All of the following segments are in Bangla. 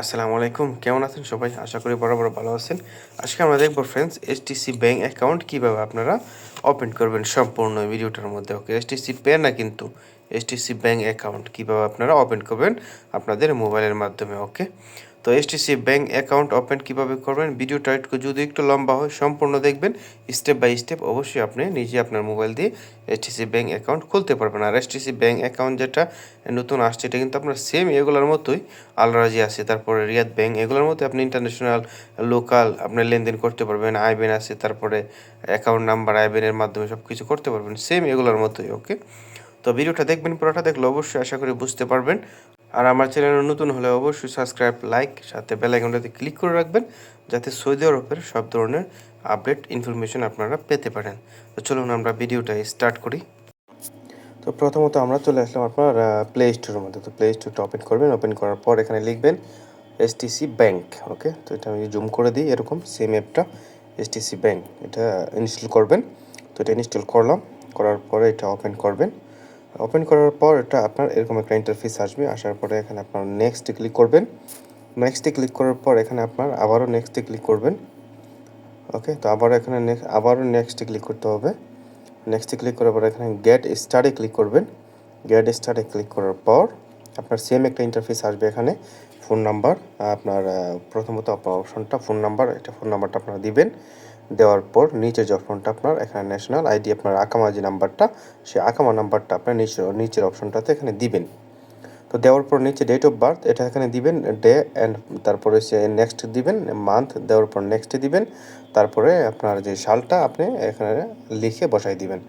আসসালামু আলাইকুম। কেমন আছেন সবাই? আশা করি বরাবর ভালো আছেন। আজকে আমরা দেখব friends S STC bank account কীভাবে আপনারা ওপেন করবেন সম্পূর্ণ ভিডিওটার মধ্যে। ওকে এসটিসি পে না কিন্তু এসটিসি ব্যাঙ্ক অ্যাকাউন্ট কীভাবে আপনারা ওপেন করবেন আপনাদের মোবাইলের মাধ্যমে। ওকে তো এসটিসি ব্যাঙ্ক অ্যাকাউন্ট ওপেন কীভাবে করবেন? ভিডিওটা একটু যদি একটু লম্বা হয়, সম্পূর্ণ দেখবেন। স্টেপ বাই স্টেপ অবশ্যই আপনি নিজে আপনার মোবাইল দিয়ে এসটিসি ব্যাঙ্ক অ্যাকাউন্ট খুলতে পারবেন। আর এসটিসি ব্যাঙ্ক অ্যাকাউন্ট যেটা নতুন আসছে, এটা কিন্তু আপনার সেম এগুলোর মতোই। আলরাজি আছে, তারপরে রিয়াদ ব্যাঙ্ক এগুলোর মতো আপনি ইন্টারন্যাশনাল লোকাল আপনি লেনদেন করতে পারবেন। আইবেন আছে, তারপরে অ্যাকাউন্ট নাম্বার আইবেনের মাধ্যমে সব কিছু করতে পারবেন। সেম এগুলোর মতোই ওকে তো ভিডিওটা দেখবেন, পুরোটা দেখলে অবশ্যই আশা করি বুঝতে পারবেন। আর আমার চ্যানেল নতুন হলে অবশ্যই সাবস্ক্রাইব, লাইক, সাথে বেল আইকনটাতে ক্লিক করে রাখবেন, যাতে সৌদি আরবের সব ধরনের আপডেট ইনফরমেশন আপনারা পেতে পারেন। তো চলুন আমরা ভিডিওটা স্টার্ট করি। তো প্রথমত আমরা চলে আসলাম আপনার প্লে স্টোরের মধ্যে। তো প্লে স্টোরটা ওপেন করবেন। ওপেন করার পর এখানে লিখবেন এসটিসি ব্যাংক ওকে তো এটা আমি জুম করে দিই, এরকম সেম অ্যাপটা এসটিসি ব্যাংক এটা ইনস্টল করবেন। তো এটা ইনস্টল করলাম, করার পরে এটা ওপেন করবেন। ওপেন করার পর এটা আপনার এরকম একটা ইন্টারফেস আসবে। আসার পরে এখানে আপনার নেক্সটে ক্লিক করবেন। নেক্সটে ক্লিক করার পর এখানে আপনার আবারও নেক্সটে ক্লিক করবেন। ওকে তো আবারও এখানে নেক্সট আবারও নেক্সটে ক্লিক করতে হবে। নেক্সটে ক্লিক করার পর এখানে গেট স্টার্টে ক্লিক করবেন। গেট স্টার্টে ক্লিক করার পর আপনার সেম একটা ইন্টারফেস আসবে এখানে। ফোন নাম্বার আপনার প্রথমত অপশনটা ফোন নাম্বার এটা ফোন নাম্বারটা আপনারা দিবেন। দেওয়ার পর নিচে অপশনটা আপনার, এখানে ন্যাশনাল আইডি আপনার আকামা যে নাম্বারটা সেই আকামা নাম্বারটা আপনার নিচের নিচের অপশনটাতে এখানে দিবেন। তো দেওয়ার পর নিচে ডেট অফ বার্থ এটা এখানে দিবেন ডে অ্যান্ড তারপরে সে নেক্সট দিবেন মান্থ দেওয়ার পর নেক্সটে দিবেন, তারপরে আপনার যে সালটা আপনি এখানে লিখে বসাই দিবেন।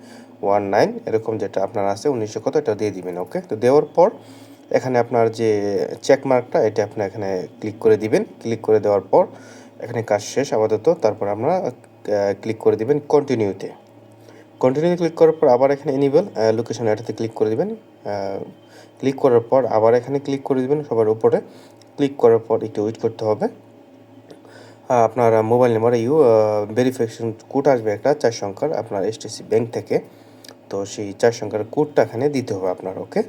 ওয়ান নাইন এরকম যেটা আপনার আছে, উনিশশো কত, এটা দিয়ে দিবেন ওকে তো দেওয়ার পর এখানে আপনার যে চেক মার্কটা এটা আপনি এখানে ক্লিক করে দিবেন। ক্লিক করে দেওয়ার পর এখানে কাজ শেষ, আপাতত। তারপর আপনারা ক্লিক করে দিবেন কন্টিনিউতে কন্টিনিউ ক্লিক করার পর আবার এখানে এনিবল লোকেশন এটাতে ক্লিক করে দিবেন। ক্লিক করার পর আবার এখানে ক্লিক করে দিবেন সবার উপরে। ক্লিক করার পর একটু ওয়েট করতে হবে। আপনার mobile number you verification code আসবে একটা, চার সংখ্যার, আপনার এসটিসি ব্যাংক থেকে। তো সেই চার সংখ্যার কোডটা এখানে দিতে হবে আপনার ওকে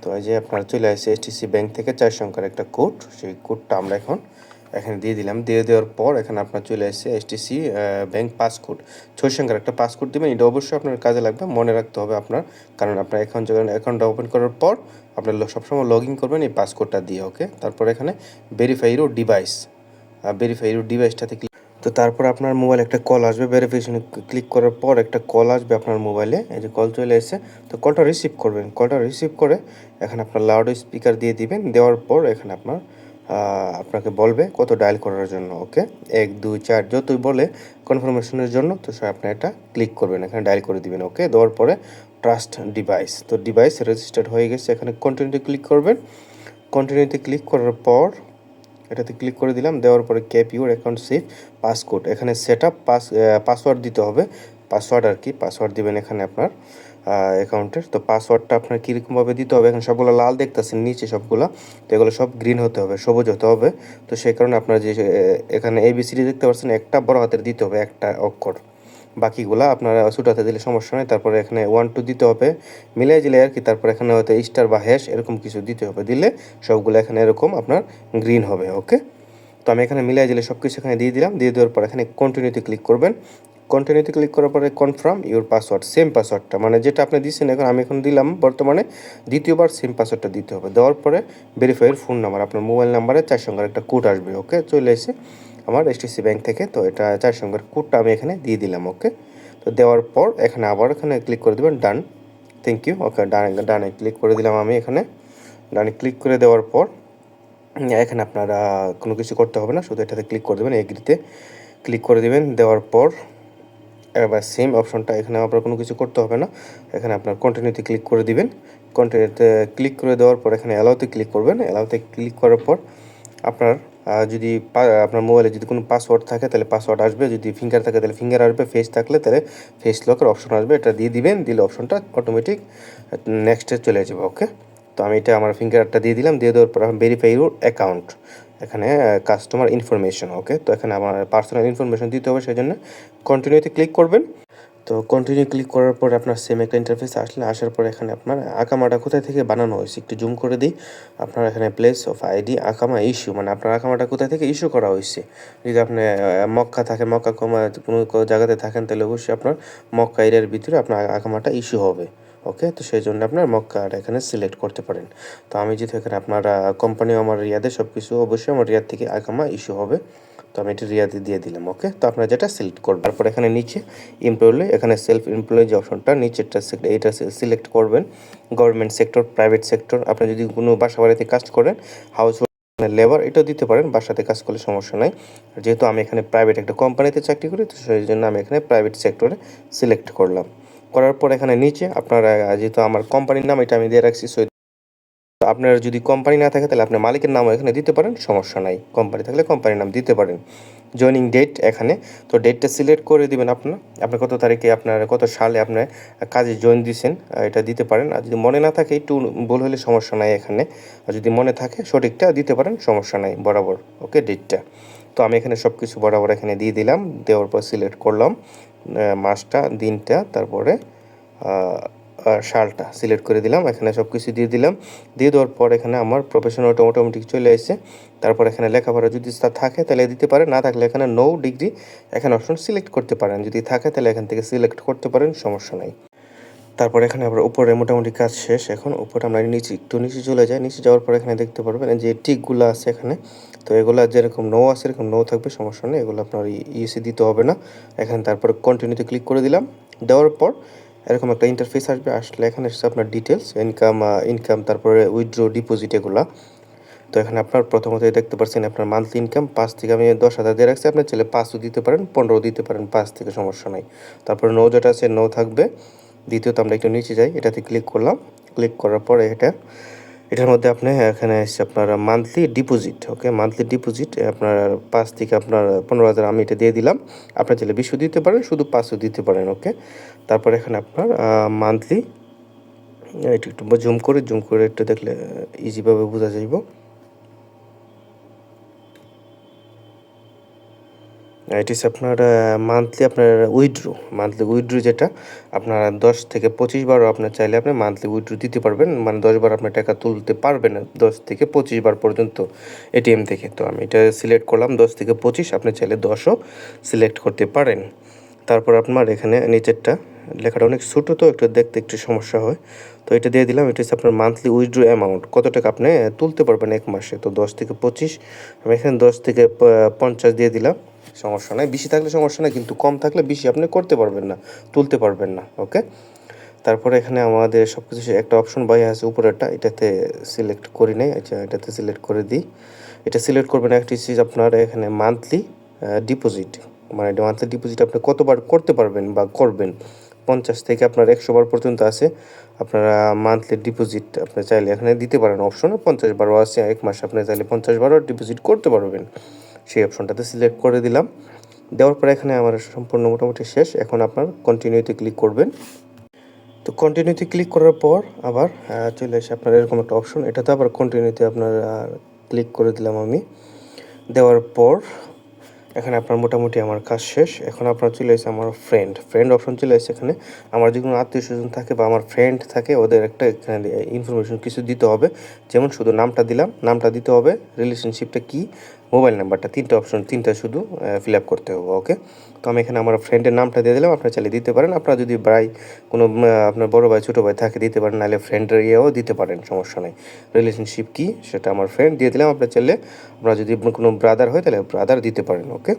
তো এই যে আপনার চলে আসছে এসটিসি ব্যাংক থেকে চার সংখ্যার একটা কোড সেই কোডটা আমরা এখন এখানে দিয়ে দিলাম। দিয়ে দেওয়ার পর এখানে আপনার চলে আসছে এসটিসি ব্যাংক পাসকোড ছয় সংখ্যার একটা পাসকোড দেবেন। এটা অবশ্যই আপনার কাজে লাগবে, মনে রাখতে হবে আপনার। কারণ আপনার অ্যাকাউন্ট যখন অ্যাকাউন্টটা ওপেন করার পর আপনার সবসময় লগ ইন করবেন এই পাসকোডটা দিয়ে ওকে তারপর এখানে ভেরিফাইরও ডিভাইস ভেরিফাইরও ডিভাইসটাতে ক্লিক তো তারপর আপনার মোবাইল একটা কল আসবে। ভেরিফিকেশনে ক্লিক করার পর একটা কল আসবে আপনার মোবাইলে এই যে কল চলে এসেছে। তো কলটা রিসিভ করবেন। কলটা রিসিভ করে এখানে আপনার লাউড স্পিকার দিয়ে দিবেন। দেওয়ার পর এখানে আপনার আপনাকে বলবে কত ডায়াল করার জন্য ওকে এক, দুই, চার, যতই বলে কনফার্মেশনের জন্য, তো সে আপনি এটা ক্লিক করবেন, এখানে ডায়াল করে দিবেন ওকে দেওয়ার পরে ট্রাস্ট ডিভাইস তো ডিভাইস রেজিস্টার্ড হয়ে গেছে, এখানে কন্টিনিউতে ক্লিক করবেন। কন্টিনিউতে ক্লিক করার পর, এটাতে ক্লিক করে দিলাম, দেওয়ার পরে cap your account save passcode এখানে সেট আপ পাস পাসওয়ার্ড দিতে হবে। পাসওয়ার্ড আর কি পাসওয়ার্ড দিবেন এখানে আপনার অ্যাকাউন্টের তো পাসওয়ার্ডটা আপনার কীরকমভাবে দিতে হবে? এখন সবগুলো লাল দেখতেছেন, নিচে সবগুলো। তো এগুলো সব গ্রিন হতে হবে, সবুজ হতে হবে। তো সেই কারণে আপনার যে এখানে এবিসিডি দেখতে পাচ্ছেন, একটা বড় হাতের দিতে হবে, একটা অক্ষর। বাকিগুলা আপনারা ছোটাতে দিলে সমস্যা নেই। তারপরে এখানে ওয়ান টু দিতে হবে, মিলাই দিলে আর কি, তারপরে এখানে হয়তো স্টার বা হ্যাশ এরকম কিছু দিতে হবে। দিলে সবগুলো এখানে এরকম আপনার গ্রিন হবে ওকে তো আমি এখানে মিলাই দিলে সব কিছু এখানে দিয়ে দিলাম। দিয়ে দেওয়ার পর এখানে কন্টিনিউতে ক্লিক করবেন। কন্টিনিউতে ক্লিক করার পরে কনফার্ম ইউর পাসওয়ার্ড সেম পাসওয়ার্ডটা মানে যেটা আপনি দিচ্ছেন এখন, আমি এখন দিলাম, বর্তমানে দ্বিতীয়বার সেম পাসওয়ার্ডটা দিতে হবে। দেওয়ার পরে ভেরিফাইয়ের ফোন নাম্বার আপনার মোবাইল নাম্বারে চার সংখ্যার একটা কোড আসবে ওকে চলে এসে আমার এসটিসি ব্যাংক থেকে, তো এটা চার সংখ্যার কোডটা আমি এখানে দিয়ে দিলাম ওকে তো দেওয়ার পর এখানে আবার এখানে ক্লিক করে দেবেন ডান থ্যাংক ইউ ওকে ডানে ডানে ক্লিক করে দিলাম আমি এখানে। ডানে ক্লিক করে দেওয়ার পর, এখানে আপনারা কোনো কিছু করতে হবে না, শুধু এটাতে ক্লিক করে দেবেন এগ্রিতে ক্লিক করে দেবেন। দেওয়ার পর এবার সেম অপশনটা এখানে আপনার কোনো কিছু করতে হবে না। এখানে আপনার কন্টিনিউতে ক্লিক করে দিবেন। কন্টিনিউতে ক্লিক করে দেওয়ার পর এখানে অ্যালাউতে ক্লিক করবেন। অ্যালাউতে ক্লিক করার পর আপনার যদি আপনার মোবাইলে যদি কোনো পাসওয়ার্ড থাকে তাহলে পাসওয়ার্ড আসবে। যদি ফিঙ্গার থাকে তাহলে ফিঙ্গার আসবে। ফেস থাকলে তাহলে ফেস লকের অপশন আসবে। এটা দিয়ে দিবেন। দিলে অপশনটা অটোমেটিক নেক্সটে চলে যাবে ওকে তো আমি এটা আমার ফিঙ্গারটা দিয়ে দিলাম। দিয়ে দেওয়ার পর ভেরিফাই ইউর অ্যাকাউন্ট এখানে কাস্টমার ইনফরমেশন ওকে তো এখানে আমার পার্সোনাল ইনফরমেশন দিতে হবে সেই জন্য কন্টিনিউতে ক্লিক করবেন। তো কন্টিনিউ ক্লিক করার পর আপনার সেম একটা ইন্টারফেস আসলে, আসার পর এখানে আপনার আকামাটা কোথায় থেকে বানানো হয়েছে, একটু জুম করে দিই। আপনার এখানে প্লেস অফ আইডি আকামা ইস্যু মানে আপনার আকামাটা কোথায় থেকে ইস্যু করা হয়েছে। যদি আপনি মক্কা থাকেন মক্কা কোনো জায়গাতে থাকেন, তাহলে অবশ্যই আপনার মক্কা এরিয়ার ভিতরে আপনার আকামাটা ইস্যু হবে। ওকে তো সেই জন্য আপনার মক্কাটা এখানে সিলেক্ট করতে পারেন। তো আমি যেহেতু এখানে আপনার কোম্পানি আমার রিয়াদে সব কিছু অবশ্যই আমার রিয়াদ থেকে আকামা ইস্যু হবে। তো আমি এটি রিয়াদি দিয়ে দিলাম ওকে তো আপনারা যেটা সিলেক্ট করবেন, তারপর এখানে নিচে এমপ্লয়ি এখানে সেলফ এমপ্লয়ি যে অপশনটা নিচেরটা এটা সিলেক্ট করবেন। গভর্নমেন্ট সেক্টর প্রাইভেট সেক্টর আপনি যদি কোনো বাসা বাড়িতে কাজ করেন হাউস লেবার এটাও দিতে পারেন, বাসাতে কাজ করলে সমস্যা নাই। যেহেতু আমি এখানে প্রাইভেট একটা কোম্পানিতে চাকরি করি, তো সেই জন্য আমি এখানে প্রাইভেট সেক্টরে সিলেক্ট করলাম। করার পর এখানে নিচে আপনার, যেহেতু আমার কোম্পানির নাম, এটা আমি দিয়ে রাখছি তো আপনার যদি কোম্পানি না থাকে, তাহলে আপনার মালিকের নামও এখানে দিতে পারেন, সমস্যা নাই। কোম্পানি থাকলে কোম্পানির নাম দিতে পারেন। জয়েনিং ডেট এখানে, তো ডেটটা সিলেক্ট করে দিবেন আপনার আপনি কত তারিখে আপনার, কত সালে আপনার কাজে জয়েন দিয়েছেন এটা দিতে পারেন। আর যদি মনে না থাকে, একটু ভুল হলে সমস্যা নাই এখানে। আর যদি মনে থাকে, সঠিকটা দিতে পারেন, সমস্যা নাই, বরাবর। ওকে ডেটটা তো আমি এখানে সব কিছু বরাবর এখানে দিয়ে দিলাম, দেওয়ার পর সিলেক্ট করলাম। মাসটা দিনটা তারপরে শালটা সিলেক্ট করে দিলাম। এখানে সব কিছু দিয়ে দিলাম। দিয়ে দেওয়ার পর এখানে আমার প্রফেশন অটোমেটিক চলে এসেছে তারপর এখানে লেখাপড়া যদি থাকে তাহলে দিতে পারেন। না থাকলে এখানে নো ডিগ্রি এখানে অপশন সিলেক্ট করতে পারেন। যদি থাকে তাহলে এখান থেকে সিলেক্ট করতে পারেন, সমস্যা নাই। তারপর এখানে আবার উপরে মোটামুটি কাজ শেষ। এখন উপরে আমরা নিচে, একটু নিচে চলে যাই। নিচে যাওয়ার পর এখানে দেখতে পারবেন যে টিকগুলো আছে এখানে। তো এগুলো যেরকম নো আছে, এরকম নো থাকবে, সমস্যা নেই। এগুলো আপনার ইউসি দিতে হবে না। এখানে তারপরে কন্টিনিউতে ক্লিক করে দিলাম। দেওয়ার পর এরকম একটা ইন্টারফেস আসবে। আসলে এখানে এসেছে আপনার ডিটেলস ইনকাম ইনকাম তারপরে উইথড্র ডিপোজিট এগুলা। তো এখানে আপনার প্রথমত দেখতে পাচ্ছেন আপনার মান্থলি ইনকাম পাঁচ থেকে আমি দশ হাজার দিয়ে রাখছি। আপনার ছেলে পাঁচও দিতে পারেন পনেরো দিতে পারেন, পাঁচ থেকে সমস্যা নাই। তারপরে নো যেটা আছে নো থাকবে। দ্বিতীয়ত আমরা একটু নিচে যাই, এটাতে ক্লিক করলাম। ক্লিক করার পরে এটা, এটার মধ্যে আপনি এখানে এসে আপনার monthly deposit okay monthly deposit আপনার পাঁচ থেকে আপনার পনেরো হাজার আমি এটা দিয়ে দিলাম। আপনার ছেলে বিশও দিতে পারেন, শুধু পাঁচও দিতে পারেন ওকে তারপর এখানে আপনার মান্থলি এটা একটু জুম করে জুম করে একটু দেখলে ইজিভাবে বোঝা যাইব। এটি হচ্ছে আপনার মান্থলি আপনার উইথড্রো মান্থলি উইথড্রো যেটা, আপনার দশ থেকে পঁচিশ বারও আপনার চাইলে আপনি মান্থলি উইথড্রো দিতে পারবেন মানে দশ বার আপনার টাকা তুলতে পারবেন দশ থেকে পঁচিশ বার পর্যন্ত এটিএম থেকে। তো আমি এটা সিলেক্ট করলাম, দশ থেকে পঁচিশ, আপনি চাইলে দশও সিলেক্ট করতে পারেন। তারপর আপনার এখানে নিচেরটা, লেখাটা অনেক ছোটো তো, একটু দেখতে একটু সমস্যা হয়। তো এটা দিয়ে দিলাম এটা হচ্ছে আপনার মান্থলি উইথড্র অ্যামাউন্ট কত টাকা আপনি তুলতে পারবেন এক মাসে? তো দশ থেকে পঁচিশ, আমি এখানে দশ থেকে পঞ্চাশ দিয়ে দিলাম। সমস্যা নাই। বেশি থাকলে সমস্যা নাই, কিন্তু কম থাকলে বেশি আপনি করতে পারবেন না, তুলতে পারবেন না, ওকে? তারপরে এখানে আমাদের সব কিছু একটা অপশন বাই আছে উপরেরটা, এটাতে সিলেক্ট করি নাই আচ্ছা এটাতে সিলেক্ট করে দিই। এটা সিলেক্ট করবেন একটি চিজ আপনার এখানে মান্থলি ডিপোজিট মানে মান্থলি ডিপোজিট আপনি কতবার করতে পারবেন বা করবেন? পঞ্চাশ থেকে আপনার একশো বার পর্যন্ত আছে, আপনারা মান্থলি ডিপোজিট আপনি চাইলে এখানে দিতে পারেন অপশনে পঞ্চাশ বারও আছে, এক মাস আপনি চাইলে পঞ্চাশ বারও ডিপোজিট করতে পারবেন। সেই অপশনটাতে সিলেক্ট করে দিলাম। দেওয়ার পরে এখানে আমার সম্পূর্ণ মোটামুটি শেষ। এখন আপনার কন্টিনিউতে ক্লিক করবেন। তো কন্টিনিউতে ক্লিক করার পর আবার চলে আসে আপনার এরকম একটা অপশন এটাতে আবার কন্টিনিউতে আপনার ক্লিক করে দিলাম আমি। দেওয়ার পর এখানে আপনার মোটামুটি আমার কাজ শেষ। এখন আপনার চলে এসে আমার ফ্রেন্ড ফ্রেন্ড অপশন চলে এসে এখানে। আমার যে কোনো আত্মীয় স্বজন থাকে বা আমার ফ্রেন্ড থাকে, ওদের একটা এখানে ইনফরমেশন কিছু দিতে হবে। যেমন শুধু নামটা দিলাম। নামটা দিতে হবে। রিলেশনশিপটা কি? মোবাইল নাম্বারটা, তিনটা অপশন তিনটা শুধু ফিল আপ করতে হবে ওকে তো আমি এখানে আমার ফ্রেন্ডের নামটা দিয়ে দিলাম, আপনারা চাইলে দিতে পারেন। আপনারা যদি ভাই, কোনো আপনার বড় ভাই, ছোটো ভাই থাকে, দিতে পারেন, নাহলে ফ্রেন্ডের ইয়েও দিতে পারেন, সমস্যা নেই। রিলেশনশিপ কী, সেটা আমার ফ্রেন্ড দিয়ে দিলাম, আপনার চাইলে, আপনারা যদি কোনো ব্রাদার হয়, তাহলে ব্রাদার দিতে পারেন ওকে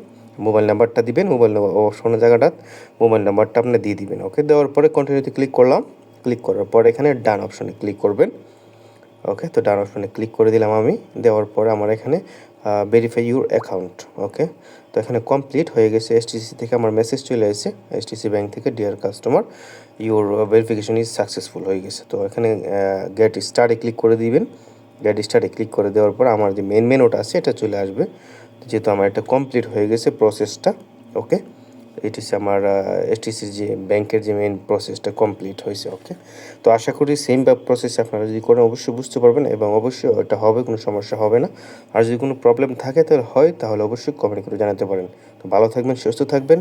মোবাইল নাম্বারটা দিবেন, মোবাইল অপশনের জায়গাটা, মোবাইল নাম্বারটা আপনি দিয়ে দিবেন ওকে দেওয়ার পরে কন্টিনিউতে ক্লিক করলাম ক্লিক করার পর এখানে ডান অপশনে ক্লিক করবেন। ওকে তো ডান অপশনে ক্লিক করে দিলাম আমি। দেওয়ার পরে আমার এখানে ভেরিফাই ইউর অ্যাকাউন্ট ওকে তো এখানে কমপ্লিট হয়ে গেছে এসটিসি থেকে আমার মেসেজ চলে এসেছে। এসটিসি ব্যাংক থেকে dear customer your verification is successful হয়ে গেছে। তো এখানে গেট স্টার্টে ক্লিক করে দিবেন। গেট স্টার্টে ক্লিক করে দেওয়ার পর আমার যে মেন মেনুটা আছে, এটা চলে আসবে। যেহেতু আমার এটা কমপ্লিট হয়ে গেছে প্রসেসটা ওকে এটি হচ্ছে আমার এসটিসি যে ব্যাংকের যে মেইন প্রসেসটা কমপ্লিট হয়েছে ওকে তো আশা করি সেম প্রসেস আপনারা যদি করেন, অবশ্যই বুঝতে পারবেন এবং অবশ্যই এটা হবে, কোনো সমস্যা হবে না। আর যদি কোনো প্রবলেম থাকে তাহলে হয়, তাহলে অবশ্যই কমেন্ট করে জানাতে পারেন। তো ভালো থাকবেন, সুস্থ থাকবেন।